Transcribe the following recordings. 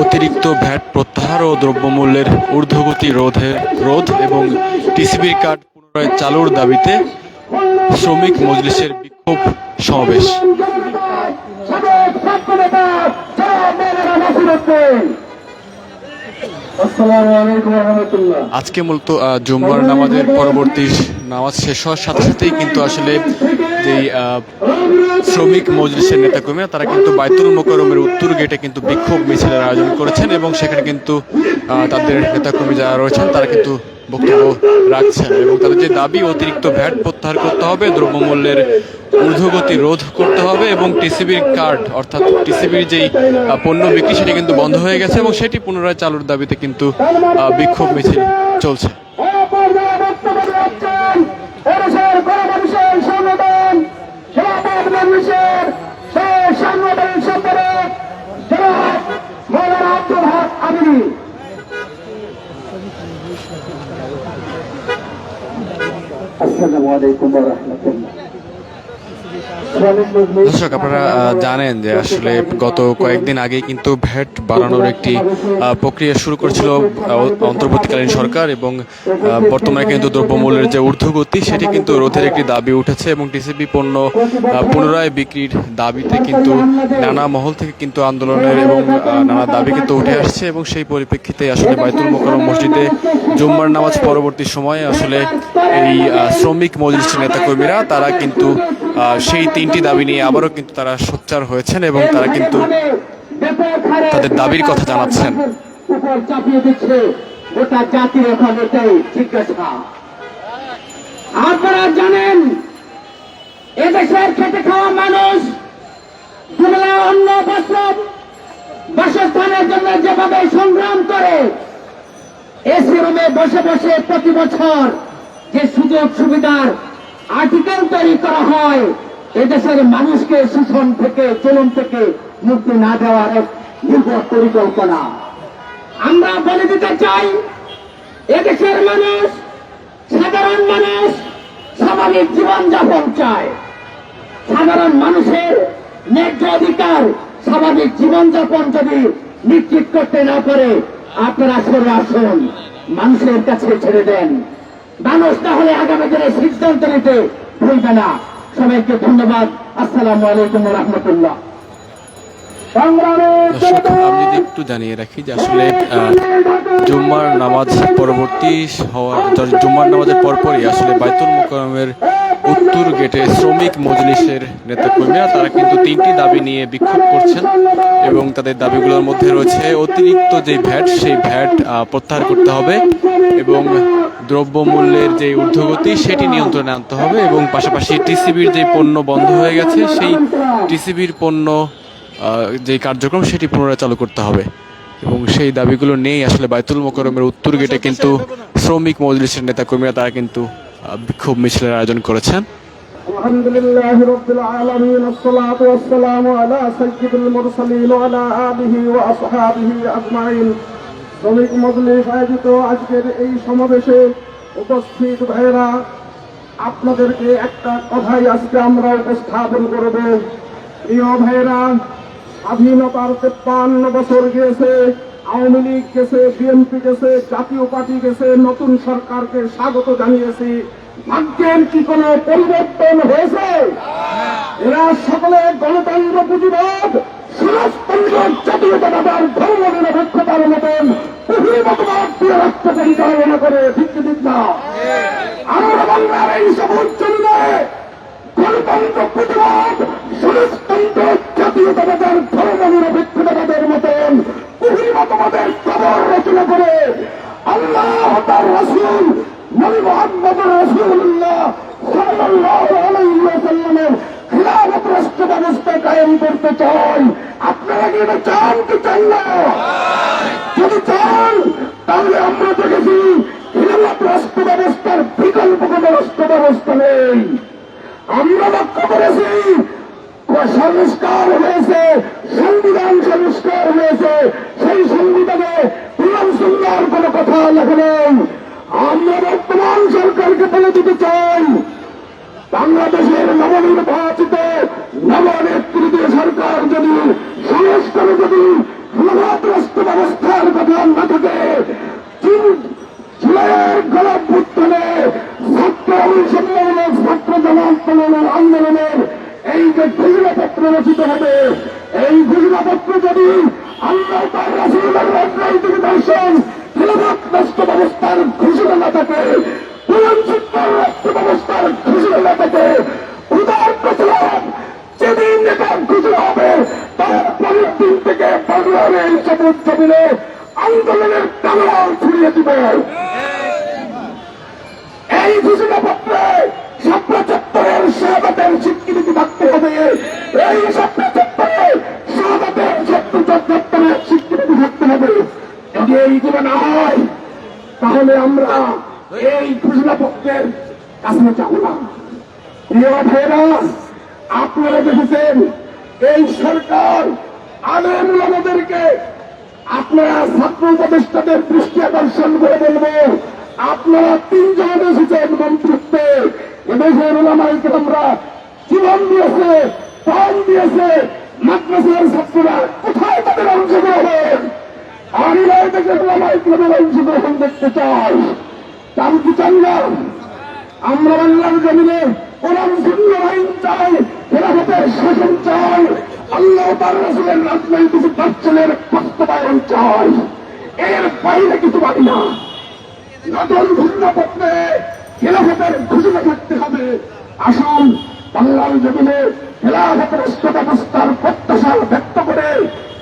অতিরিক্ত ভ্যাট প্রত্যাহার ও দ্রব্যমূল্যের ঊর্ধ্বগতি রোধে রোধ এবং টিসিবির কার্ড পুনরায় চালুর দাবিতে শ্রমিক মজলিসের বিক্ষোভ সমাবেশ। আজকে মূলত জুম্মার নামাজের পরবর্তী নামাজ শেষ হওয়ার সাথে সাথেই কিন্তু আসলে যেই শ্রমিক মজলিসের নেতাকর্মীরা, তারা কিন্তু বাইতুল মোকরমের উত্তর গেটে কিন্তু বিক্ষোভ মিছিলের আয়োজন করেছেন এবং সেখানে কিন্তু তাদের নেতাকর্মী যারা রয়েছেন, তারা কিন্তু বক্তব্য রাখছেন এবং তাদের যে দাবি, অতিরিক্ত ভ্যাট প্রত্যাহার করতে হবে, দ্রব্যমূল্যের ঊর্ধ্বগতি রোধ করতে হবে এবং টিসিবির কার্ড, অর্থাৎ টিসিবির যেই পণ্য বিক্রি, সেটি কিন্তু বন্ধ হয়ে গেছে এবং সেটি পুনরায় চালুর দাবিতে কিন্তু বিক্ষোভ মিছিল চলছে আসসালামু আলাইকুম রহমতুল্লাহ। দর্শক, আপনারা জানেন যে আসলে গত কয়েকদিন আগেই কিন্তু ভ্যাট বাড়ানোর একটি প্রক্রিয়া শুরু করেছিল অন্তর্বর্তীকালীন সরকার এবং বর্তমানে কিন্তু দ্রব্যমূল্যের যে ঊর্ধ্বগতি, সেটি কিন্তু রোধের একটি দাবি উঠেছে এবং টিসিবি পণ্য পুনরায় বিক্রির দাবিতে কিন্তু নানা মহল থেকে কিন্তু আন্দোলনের এবং নানা দাবি কিন্তু উঠে আসছে এবং সেই পরিপ্রেক্ষিতে আসলে বাইতুল মোকাররম মসজিদে জুম্মার নামাজ পরবর্তী সময়ে আসলে এই শ্রমিক মজলিসের নেতাকর্মীরা, তারা কিন্তু সেই তিনটি দাবি নিয়ে আবারও কিন্তু তারা সোচ্চার হয়েছেন এবং তারা কিন্তু তাদের দাবির কথা জানাচ্ছেন। আপনারা জানেন, এদেশের খেটে খাওয়া মানুষ দুবেলা অন্ন, বস্ত্র, বাসস্থানের জন্য যেভাবে সংগ্রাম করে এসি রুমে বসে বসে প্রতি বছর যে সুযোগ সুবিধার আর্টিকেল তৈরি করা হয়। এদেশের মানুষকে শোষণ থেকে, চলন থেকে মুক্তি না দেওয়ার এক নির্ভর পরিকল্পনা। আমরা বলে দিতে চাই, এদেশের মানুষ, সাধারণ মানুষ, স্বাভাবিক জীবনযাপন চায়। সাধারণ মানুষের ন্যায্য অধিকার, স্বাভাবিক জীবনযাপন যদি নিশ্চিত করতে না পারে, আপনারা সরে আসুন, মানুষের কাছে ছেড়ে দেন। মানুষ তাহলে আগামী দিনে সিদ্ধান্ত নিতে ভুলবে না। সবাইকে ধন্যবাদ। আসসালামু আলাইকুম রহমতুল্লাহ। আমি যদি একটু জানিয়ে রাখি যে আসলে জুম্মার নামাজ পরবর্তী হওয়ার জুম্মার নামাজের পরপরই আসলে বাইতুল মোকাররমের উত্তর গেটে শ্রমিক মজলিসের নেতাকর্মীরা তারা কিন্তু তিনটি দাবি নিয়ে বিক্ষোভ করছেন এবং তাদের দাবিগুলোর মধ্যে রয়েছে অতিরিক্ত যে ভ্যাট সেই ভ্যাট প্রত্যাহার করতে হবে এবং দ্রব্যমূল্যের যে ঊর্ধ্বগতি সেটি নিয়ন্ত্রণে আনতে হবে এবং পাশাপাশি টিসিবির যে পণ্য বন্ধ হয়ে গেছে সেই টিসিবির পণ্য আহ, যে কার্যক্রম সেটি পুনরায় চালু করতে হবে এবং সেই দাবিগুলো নিয়েই আসলে বাইতুল মোকরমের উত্তর গেটে কিন্তু শ্রমিক মজলিসের নেতাকর্মীরা তারা কিন্তু আহ, বিক্ষোভ মিছিলের আয়োজন করেছেন الحمد لله رب العالمين الصلاة والسلام على سيد المرسلين وعلى آله وأصحابه أجمعين শ্রমিক মজলিস আয়োজিত আজকের এই সমাবেশে উপস্থিত ভাইরা আপনাদেরকে একটা কথাই আজকে আমরা উপস্থাপন করব। প্রিয় ভাইরা স্বাধীনতার তেপ্পান্ন বছর গিয়েছে, আওয়ামী লীগ গেছে, বিএনপি গেছে, জাতীয় পার্টি গেছে, নতুন সরকারকে স্বাগত জানিয়েছি। ভাগ্যের কি কোনো পরিবর্তন হয়েছে? এরা সকলে গণতন্ত্র পুঁজিবাদ, সমাজতন্ত্র জাতীয়তাবাদ ধর্ম নিরপেক্ষতার মতন পরিচালনা করে জাতীয়তাবাদের নিরপেক্ষতাবাদের মতন মতবাদের খবর রচনা করে আল্লাহ তার নবী মোহাম্মদ রসুল্লাহ সাল্লাল্লাহু আলাইহি ওয়াসাল্লামের খিলাফত রাষ্ট্র ব্যবস্থা কায়েম করতে চাই। আপনারা কি এটা চান কি চান না? যদি চান, তাহলে আমরা দেখেছি খিলাফত রাষ্ট্র ব্যবস্থার বিকল্প কোন রাষ্ট্র ব্যবস্থা নেই। আমরা লক্ষ্য করেছি সংস্কার হয়েছে, সংবিধান সংস্কার হয়েছে, সেই সংবিধানে ইমাম সুন্দর কোন কথা লেখা নেই। আমরা বর্তমান সরকারকে বলে দিতে চাই। বাংলাদেশের নবনির্বাচিত নবনেতৃত্বে সরকার যদি সংস্কারে যদি ব্যবস্থার কথা না থাকে জুলাইয়ের ছাত্র অনুসন্ধানের, ছাত্র জনান্দোলনের আন্দোলনের এই যে ঘোষণাপত্র রচিত হবে, এই ঘোষণাপত্র যদি আল্লাহ তার রাসুলের রাজনৈতিক দর্শন এইগুলো না হয় তাহলে আমরা এই ঘোষণাপত্রের কাছে যাব না। প্রিয় ভাইরা আপনারা দেখেছেন, এই সরকার আলেম আমাদেরকে আপনারা ছাত্র উপদেষ্টাদের দৃষ্টি আকর্ষণ করে বলব, আপনারা তিনজন এসেছেন মন্ত্রিত্বে। এদেশের ওলামাইকে আমরা জীবন দিয়েছে, প্রাণ দিয়েছে, মাদ্রাসার ছাত্ররা কোথায় তাদের অংশগ্রহণ? আনিলায় থেকে অংশগ্রহণ দেখতে চাই। জানতে চান না আমরা বাংলার জমিনে কোরআন শূন্য আইন চাই খেলাফতের শাসন চাই, আল্লাহ তার রসুলের রাজনৈতিক দর্শনের বাস্তবায়ন চাই। এর বাইরে কিছু পারি না। নতুন ঘূর্ণপত্রে খেলাফতের ঘোষণা থাকতে হবে। আসুন বাংলার জমিনে খেলাফত রাষ্ট্র প্রত্যাশা ব্যক্ত করে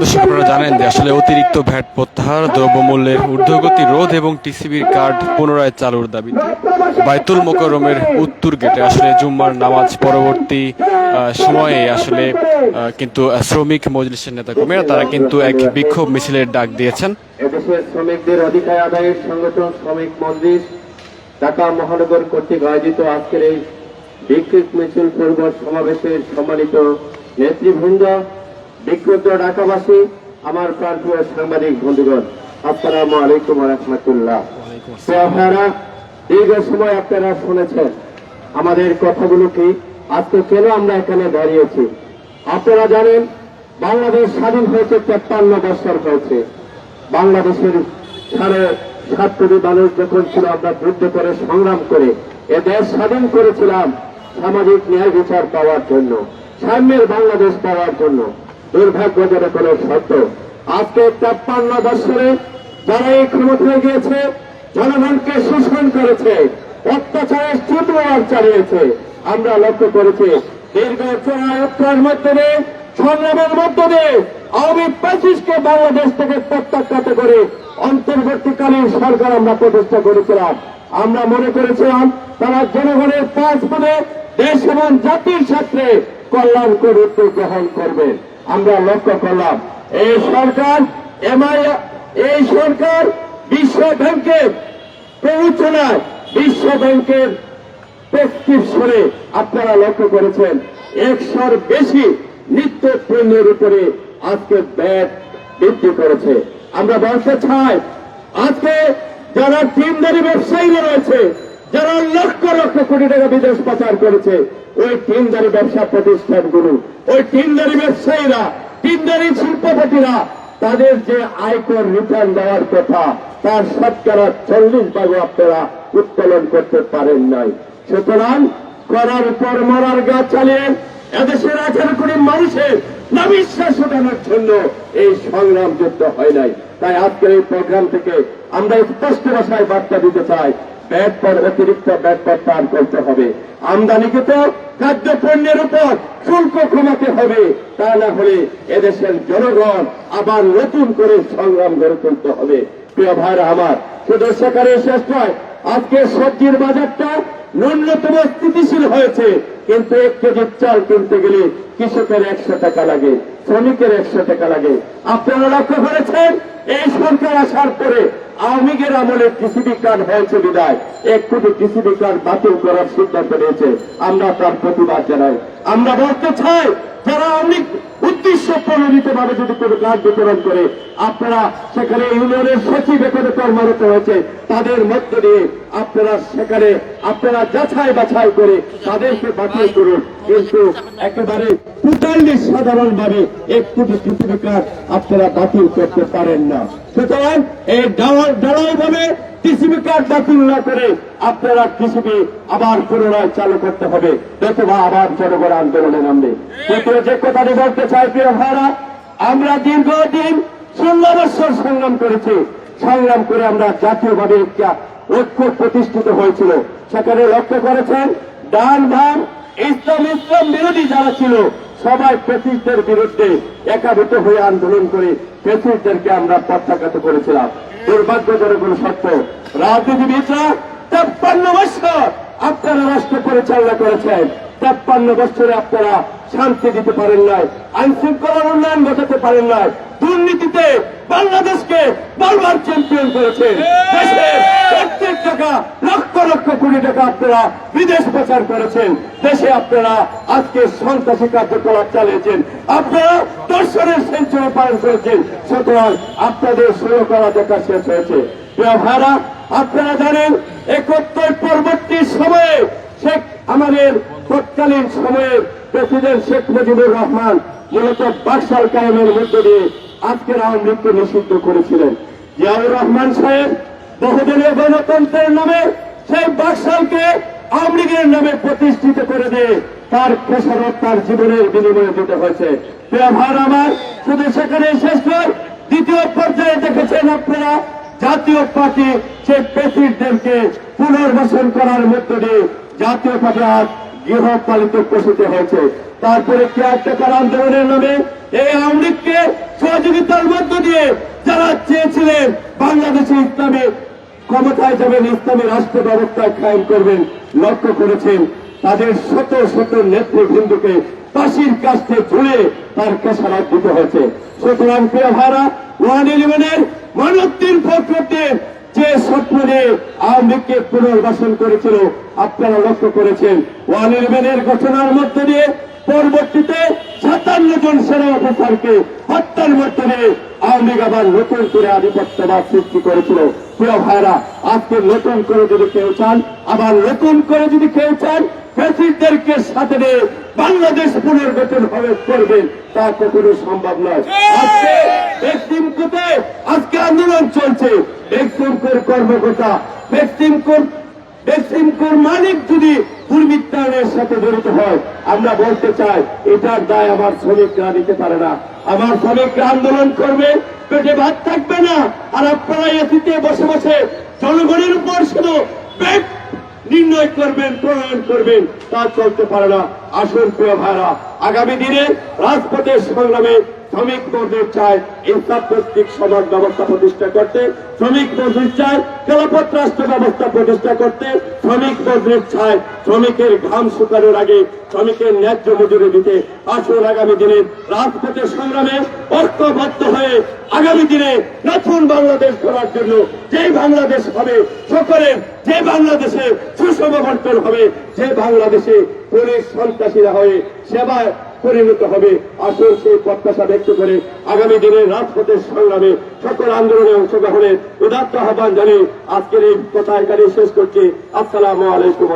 দর্শক, আপনারা জানেন যে আসলে অতিরিক্ত ভ্যাট প্রত্যাহার, দ্রব্যমূল্যের ঊর্ধ্বগতি রোধ এবং টিসিবির কার্ড পুনরায় চালুর দাবিতে। বাইতুল মোকরমের উত্তর গেটে আসলে জুম্মার নামাজ পরবর্তী সময়ে আসলে কিন্তু শ্রমিক মজলিসের নেতাকর্মীরা তারা কিন্তু এক বিক্ষোভ মিছিলের ডাক দিয়েছেন। এদেশের শ্রমিকদের অধিকার আদায়ের সংগঠন শ্রমিক মজলিস ঢাকা মহানগর কর্তৃক আয়োজিত আজকের এই বিক্ষোভ মিছিল পূর্ব সমাবেশের সম্মানিত নেতৃবৃন্দ বিক্ষুব্ধ ঢাকাবাসী আমার প্রান্তীয় সাংবাদিক বন্ধুগণ আসসালামু আলাইকুম রহমতুল্লাহ। আপনারা দীর্ঘ সময় আপনারা শুনেছেন আমাদের কথাগুলো কি আজকে কেন আমরা এখানে দাঁড়িয়েছি? আপনারা জানেন বাংলাদেশ স্বাধীন হয়েছে তেপ্পান্ন বছর হয়েছে। বাংলাদেশের সাড়ে সাত কোটি মানুষ যখন ছিল আমরা যুদ্ধ করে সংগ্রাম করে এ দেশ স্বাধীন করেছিলাম সামাজিক ন্যায় বিচার পাওয়ার জন্য সাম্যের বাংলাদেশ পাওয়ার জন্য। দুর্ভাগ্যজনক হল সত্য। আজকে তেপ্পান্ন বছরে যারা এই ক্ষমতায় গিয়েছে, জনগণকে শোষণ করেছে, অত্যাচারের চুটওয়ার চালিয়েছে, আমরা লক্ষ্য করেছি, দীর্ঘ চড়াইয়ের মধ্যে দিয়ে, সংগ্রামের মধ্য দিয়ে, আওয়ামী পঁচিশকে বাংলাদেশ থেকে প্রত্যাখ্যাত করে অন্তর্বর্তীকালীন সরকার আমরা প্রতিষ্ঠা করেছিলাম। আমরা মনে করেছিলাম, তারা জনগণের পাঁচ পদে দেশ এবং জাতির সাথে কল্যাণকর উদ্যোগ গ্রহণ করবে। আমরা লক্ষ্য করলাম, এই সরকার, এমআই, এই সরকার বিশ্ব ব্যাংকের প্ররোচনায়, বিশ্ব ব্যাংকের প্রেসক্রিপশনে আপনারা লক্ষ্য করেছেন, একশোর বেশি নিত্য পণ্যের উপরে আজকে ব্যাট বৃদ্ধি করেছে। আমরা বলতে চাই, আজকে যারা টিমদারি ব্যবসায়ীরা রয়েছে, যারা লক্ষ লক্ষ কোটি টাকা বিদেশ পাচার করেছে ওই টিমদারি ব্যবসা প্রতিষ্ঠানগুলো, ওই টিমদারি ব্যবসায়ীরা টিমদারি শিল্পপতিরা, তাদের যে আয়কর রিটার্ন দেওয়ার কথা, তার শতকরা চল্লিশ ভাগ আপনারা উত্তোলন করতে পারেন নাই। সুতরাং করার পর মরার গাছ চালিয়ে এদেশের আঠারো কোটি মানুষের নাবিশ্বাস ওঠানোর জন্য এই সংগ্রাম যুদ্ধ হয় নাই। তাই আজকের এই প্রোগ্রাম থেকে আমরা স্পষ্ট ভাষায় বার্তা দিতে চাই ব্যাট পর অতিরিক্ত ব্যাট প্রত্যাহার করতে হবে। আমদানিকৃত খাদ্য পণ্যের উপর শুল্ক কমাতে হবে। তা না হলে এদেশের জনগণ আবার নতুন করে সংগ্রাম গড়ে তুলতে হবে। প্রিয় ভাইরা আমার শুধু সেখানে শেষ নয়। আজকে সবজির বাজারটা ন্যূনতম স্থিতিশীল হয়েছে। কিন্তু এক কেজি চাল কিনতে গেলে কৃষকের একশো টাকা লাগে, শ্রমিকের একশো টাকা লাগে। আপনারা লক্ষ্য করেছেন? এই সরকার আসার পরে আওয়ামী লীগের আমলে টিসিবি কার্ড হয়েছে বিদায়। এক কোটি টিসিবি কার্ড বাতিল করার সিদ্ধান্ত নিয়েছে। আমরা তার প্রতিবাদ জানাই। আমরা বলতে চাই, যারা আওয়ামী উদ্দেশ্য প্রণোদিত ভাবে যদি কোনো কার্ড বিতরণ করে, আপনারা সেখানে ইউনিয়নের সচিব এখানে কর্মরত হয়েছে। তাদের মধ্য দিয়ে আপনারা সেখানে আপনারা যাচাই বাছাই করে তাদেরকে বাতিল করুন। কিন্তু একেবারে টোটালি সাধারণ ভাবে এক কোটি কার্ড আপনারা বাতিল করতে পারেন না। সুতরাং এই ডালাই ভাবে টিসিবি কার্ড বাতিল না করে আপনারা টিসিবি আবার পুনরায় চালু করতে হবে। নতুবা আবার জনগণ আন্দোলনে নামবে। কিন্তু যে কথাটি বলতে চাই, প্রিয় ভাইরা, আমরা দীর্ঘদিন ষোলো বছর সংগ্রাম করেছি। সংগ্রাম করে আমরা জাতীয়ভাবে একটা ঐক্য প্রতিষ্ঠিত হয়েছিল। সেখানে লক্ষ্য করেছেন ডান ভান ইসলাম ইসলাম বিরোধী যারা ছিল সবাই প্রেসিডেন্টের বিরুদ্ধে একাভূত হয়ে আন্দোলন করে প্রেসিডেন্টকে আমরা প্রত্যাঘাত করেছিলাম। দুর্ভাগ্যজনক সত্য। রাজনীতিবিদরা তেপ্পান্ন বছর আপনারা রাষ্ট্র পরিচালনা করেছেন। তেপ্পান্ন বছরে আপনারা শান্তি দিতে পারেন নাই আইন শৃঙ্খলার উন্নয়ন ঘটাতে পারেন নাই। দুর্নীতিতে বাংলাদেশকে বারবার চ্যাম্পিয়ন করেছেন দেশের প্রত্যেক টাকা, লক্ষ লক্ষ কোটি টাকা আপনারা বিদেশ প্রচার করেছেন। দেশে আপনারা আজকে সন্ত্রাসী কার্যকলাপ চালিয়েছেন। আপনারা দর্শনের সেঞ্চুরি পালন করেছেন। সুতরাং আপনাদের শুরু করা দেখা শেষ হয়েছে। ভাইরা আপনারা জানেন, একত্তর পরবর্তী সময়ে শেখ, আমাদের তৎকালীন সময়ে প্রেসিডেন্ট শেখ মুজিবুর রহমান মূলত বাকশাল কায়েমের মধ্য দিয়ে আজকের আওয়ামী লীগকে নিষিদ্ধ করেছিলেন। জিয়াউর রহমান সাহেব বহুদলীয় গণতন্ত্রের নামে সেই বাকশালকে আওয়ামী লীগের নামে প্রতিষ্ঠিত করে দিয়ে তার খেসারত তার জীবনের বিনিময়ে দিতে হয়েছে। ভাই, আমার শুধু সেখানে শেষ নয়, দ্বিতীয় পর্যায়ে দেখেছেন আপনারা, জাতীয় পার্টি সেই প্রেসিডেন্টকে পুনর্বাসন করার মধ্য দিয়ে জাতীয় পার্টি আজ গৃহপালিত প্রসূত হয়েছে। তারপরে কেয়ারটেকার আন্দোলনের নামে এই লীগকে সহযোগিতার মধ্য দিয়ে যারা চেয়েছিলেন বাংলাদেশে ইসলামী ক্ষমতায় যাবেন, ইসলামী রাষ্ট্র ব্যবস্থা কায়েম করবেন, লক্ষ্য করেছেন, তাদের শত শত নেতৃবৃন্দকে ফাঁসির কাছে ঝুলে তার কেসারাত দিতে হয়েছে। সুতরাং প্রিয় ভাইরা, ওয়ান ইলেভেনের মানবতির পক্ষে যে স্বপ্ন নিয়ে আওয়ামী লীগকে পুনর্বাসন করেছিল, আপনারা লক্ষ্য করেছেন ওয়ালির ম্যানের ঘটনার মধ্য দিয়ে পরবর্তীতে সাতান্ন জন সেনা অফিসারকে হত্যার মধ্য দিয়ে আওয়ামী লীগ আবার নতুন করে আধিপত্যবাদ সৃষ্টি করেছিল। প্রিয় ভাইরা আজকে নতুন করে যদি কেউ চান, আবার নতুন করে যদি কেউ চান প্রেসিডেন্টকে সাথে নিয়ে বাংলাদেশ পুনর্গঠন হবে করবেন তা কখনো সম্ভব নয়। আজকে বেক্সিমকোতে আজকে আন্দোলন চলছে। বেক্সিমকোর কর্মকর্তা বেক্সিমকোর বেক্সিমকোর মালিক যদি দুর্বৃত্তায়নের সাথে জড়িত হয়, আমরা বলতে চাই, এটার দায় আমার শ্রমিকরা নিতে পারে না। আমার শ্রমিকরা আন্দোলন করবে, পেটে ভাত থাকবে না। আর আপনারা এসিতে বসে বসে জনগণের উপর শুধু পেট নির্ণয় করবেন, প্রণয়ন করবেন তা চলতে পারে না। আসুন প্রিয় ভাইরা আগামী দিনে রাজপথের সংগ্রামে শ্রমিক মজুর চায় ইনসাফ ভিত্তিক সমাজ ব্যবস্থা প্রতিষ্ঠা করতে, শ্রমিক মজুর চায় খেলাপথ রাষ্ট্র ব্যবস্থা প্রতিষ্ঠা করতে, শ্রমিক মজুর চায় শ্রমিকের ঘাম শুকানোর আগে শ্রমিকের ন্যায্য মজুরি দিতে। আসুন আগামী দিনে রাজপথের সংগ্রামে ঐক্যবদ্ধ হয়ে আগামী দিনে নতুন বাংলাদেশ করার জন্য যে বাংলাদেশ হবে, সকলের যে বাংলাদেশে সুষম বন্টন হবে, যে বাংলাদেশে পুলিশ সন্ত্রাসীরা হয়ে সেবায় পরিণত হবে। আসল সেই প্রত্যাশা ব্যক্ত করে আগামী দিনে রাজপথের সংগ্রামে সকল আন্দোলনে অংশগ্রহণের উদাত্ত আহ্বান জানিয়ে আজকের এই কথা এখানে শেষ করছি। আসসালামু আলাইকুম